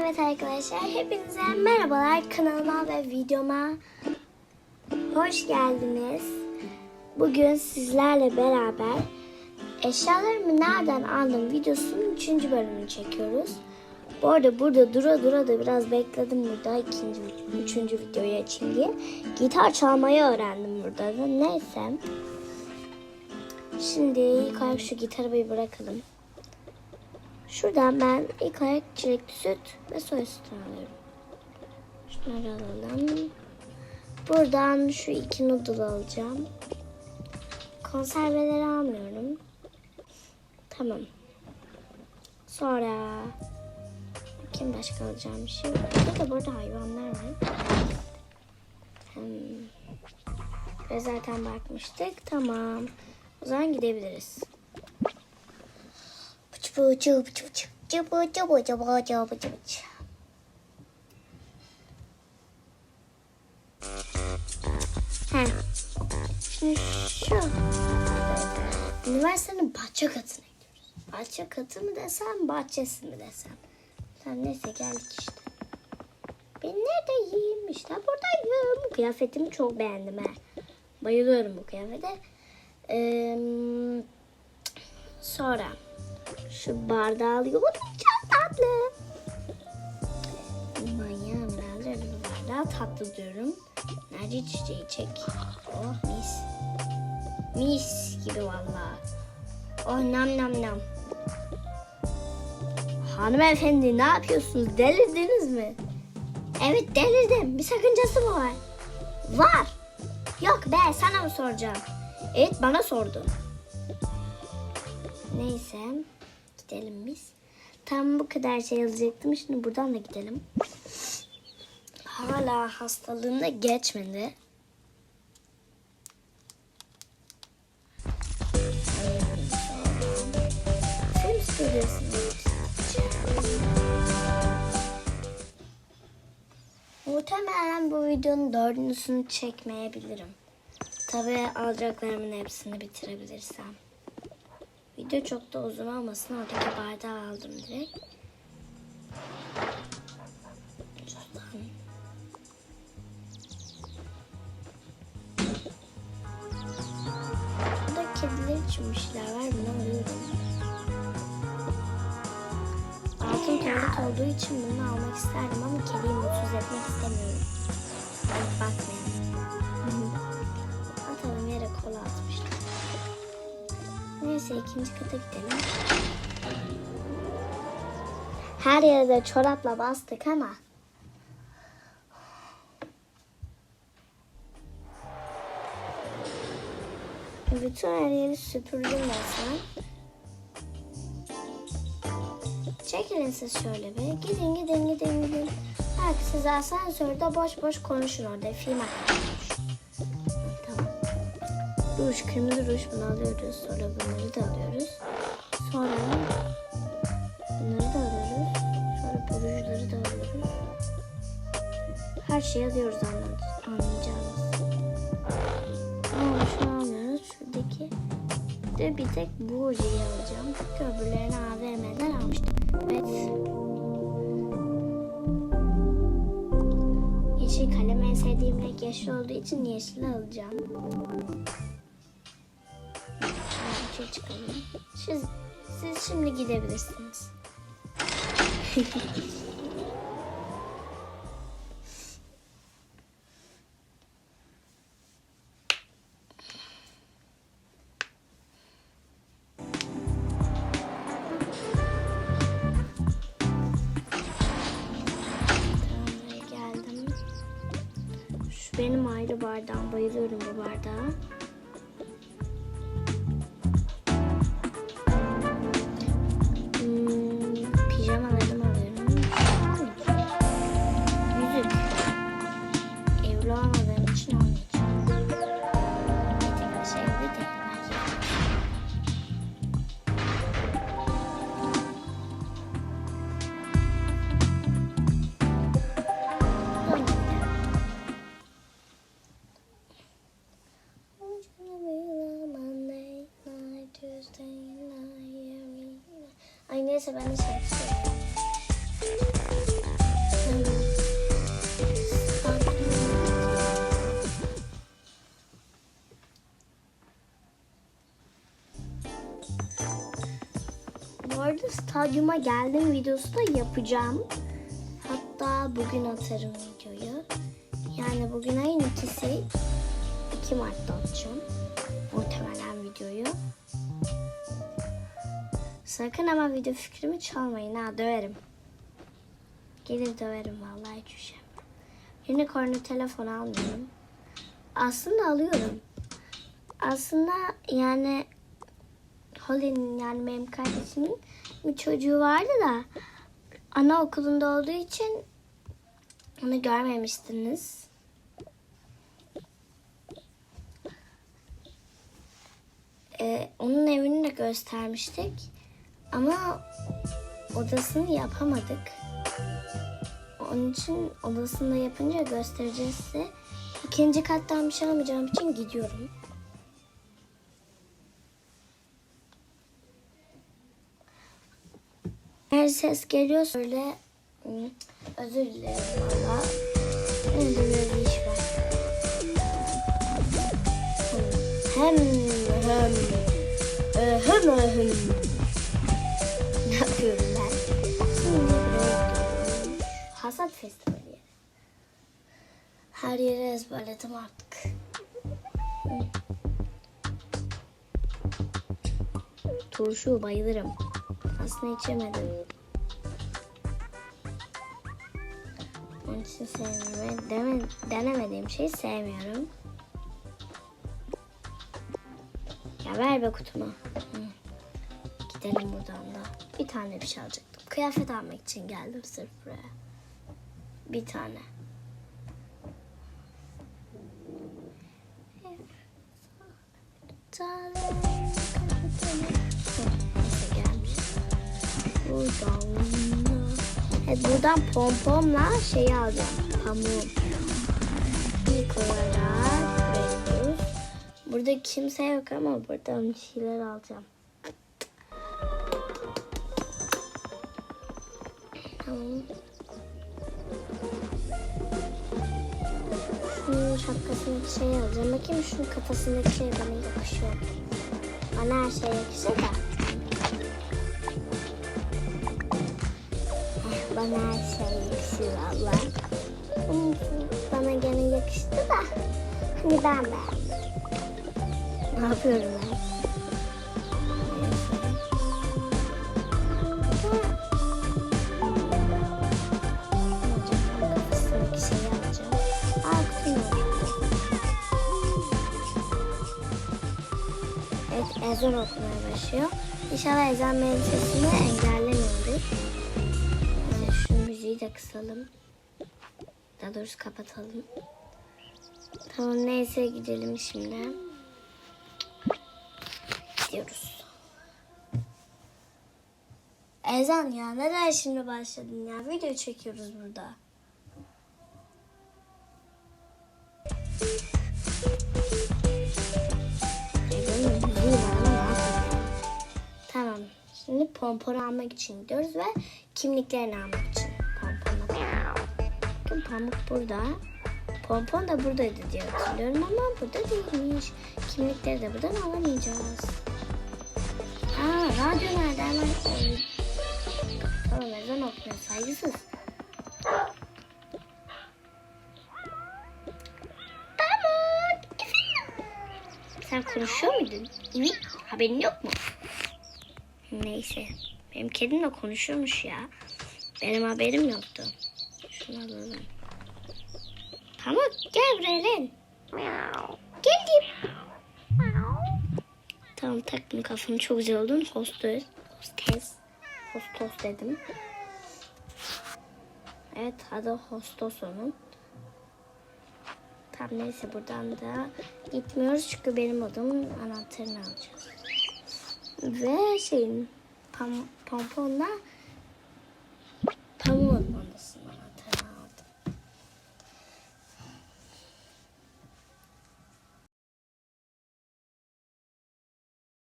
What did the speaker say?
Evet arkadaşlar hepinize merhabalar kanalıma ve videoma hoş geldiniz. Bugün sizlerle beraber eşyalarımı nereden aldım videosunun 3. bölümünü çekiyoruz. Bu arada burada dura dura da biraz bekledim burada ikinci, üçüncü videoyu açayım diye. Gitar çalmayı öğrendim burada da neyse. Şimdi ilk şu gitarı bir bırakalım. Şuradan ben ilk olarak çilekli süt ve soya sütü alıyorum. Şunları alalım. Buradan şu iki noodle alacağım. Konserveleri almıyorum. Tamam. Sonra kim başka alacağım şimdi? Burada burada hayvanlar var. Hmm. Ve zaten bakmıştık. Tamam. O zaman gidebiliriz. Çıbı çıbı çıbı çıbı çıbı çıbı çıbı çıbı. He. Üniversitenin bahçe katına gidiyoruz. Bahçe katı mı desem, bahçesi mi desem. Tamam neyse geldik işte. Ben neredeyim? İşte buradayım. Kıyafetimi çok beğendim he. Bayılıyorum bu kıyafete. Ee, sonra şu bardağı alıyorum. Çok tatlı. Manyağım de bu bardağı tatlı diyorum. Nerede çiçeği çek. Oh mis. Mis gibi valla. Oh nam nam nam. Hanımefendi ne yapıyorsunuz? Delirdiniz mi? Evet delirdim. Bir sakıncası mı var? Var. Yok be sana mı soracağım? Evet bana sordun. Neyse gidelim biz. Tam bu kadar şey alacaktım. Şimdi buradan da gidelim. Hala hastalığında geçmedi. Muhtemelen bu videonun dördüncüsünü çekmeyebilirim. Tabii alacaklarımın hepsini bitirebilirsem. Video çok da uzun olmasın. Oradaki bardağı aldım direkt. Şuradan. Burada kediler için bir şeyler var. Bunu alıyorum. Altın tuvalet olduğu için bunu almak isterdim ama kediyi mutsuz ikinci kata gidelim. Her yere de çorapla bastık ama. Bütün her yeri süpürdüm resmen. Çekilin siz şöyle bir. Gidin gidin gidin gidin. Belki siz asansörde boş boş konuşun orada. Film hakkında. Ruj, kırmızı ruj bunu alıyoruz. Sonra bunları da alıyoruz. Sonra bunları da alıyoruz. Sonra bu rujları da alıyoruz. Her şeyi alıyoruz anla- anlayacağınız. Ama şunu almıyoruz. Şuradaki de bir tek bu ojeyi alacağım. Çünkü öbürlerini AVM'den almıştım. Evet. Yeşil kalem en sevdiğim renk yeşil olduğu için yeşil alacağım. Siz, siz şimdi gidebilirsiniz. Benim ayrı bardağım. Bayılıyorum bu bardağa. Ay neyse ben de şey yapayım. Bu arada stadyuma geldim videosu da yapacağım. Hatta bugün atarım videoyu. Yani bugün ayın ikisi. 2 Mart'ta atacağım. Muhtemelen videoyu. Sakın ama video fikrimi çalmayın ha döverim. Gelir döverim vallahi üşenmem. Unicorn'u telefon almıyorum. Aslında alıyorum. Aslında yani Holly'nin yani benim kardeşimin bir çocuğu vardı da anaokulunda olduğu için onu görmemiştiniz. Ee, onun evini de göstermiştik. Ama odasını yapamadık. Onun için odasında yapınca göstereceğiz size. İkinci kattan bir şey almayacağım için gidiyorum. Eğer ses geliyorsa öyle hmm, özür dilerim valla. Önce böyle bir iş var. Hem hem hem hem Hasat festivali yeri. Her yeri ezberledim artık. Turşu bayılırım. Aslında içemedim. Onun için sevmiyorum. Denemediğim şeyi sevmiyorum. Ya ver be kutumu. Hı. Gidelim buradan da. Bir tane bir şey alacaktım. Kıyafet almak için geldim sırf buraya. Bir tane. Buradan. Evet buradan pompomla şeyi alacağım. Bekliyoruz. Burada kimse yok ama buradan bir şeyler alacağım. Tamam. Şapkasındaki şeyi alacağım. Bakayım şunun kafasındaki şey bana yakışıyor. Bana her şey yakışır da. Eh, Bana her şey yakışır valla. Hmm, Bana gene yakıştı da. Hani ben beğendim. Ne yapıyorum ben? Ezan okumaya başlıyor. İnşallah ezan benim sesimi engellemiyordur. Şu müziği de kısalım. Daha doğrusu kapatalım. Tamam neyse gidelim şimdi. Gidiyoruz. Ezan ya neden şimdi başladın ya? Video çekiyoruz burada. Şimdi pompon almak için gidiyoruz ve kimliklerini almak için pomponu. Bakın pamuk burada. Pompon da buradaydı diye hatırlıyorum ama burada değilmiş. Kimlikleri de buradan alamayacağız. Aa radyo nerede hemen? Tamam ezan okuyor saygısız. Pamuk efendim. Sen konuşuyor muydun? Ne? Haberin yok mu? Neyse. Benim kedim de konuşuyormuş ya. Benim haberim yoktu. Şunu alalım. Pamuk gel buraya lan. Geldim. Tamam taktım kafamı çok güzel oldun. Hostes. Hostes. Hostos dedim. Evet adı Hostos onun. Tamam neyse buradan da gitmiyoruz çünkü benim odamın anahtarını alacağız. Ve şeyin pam pomponla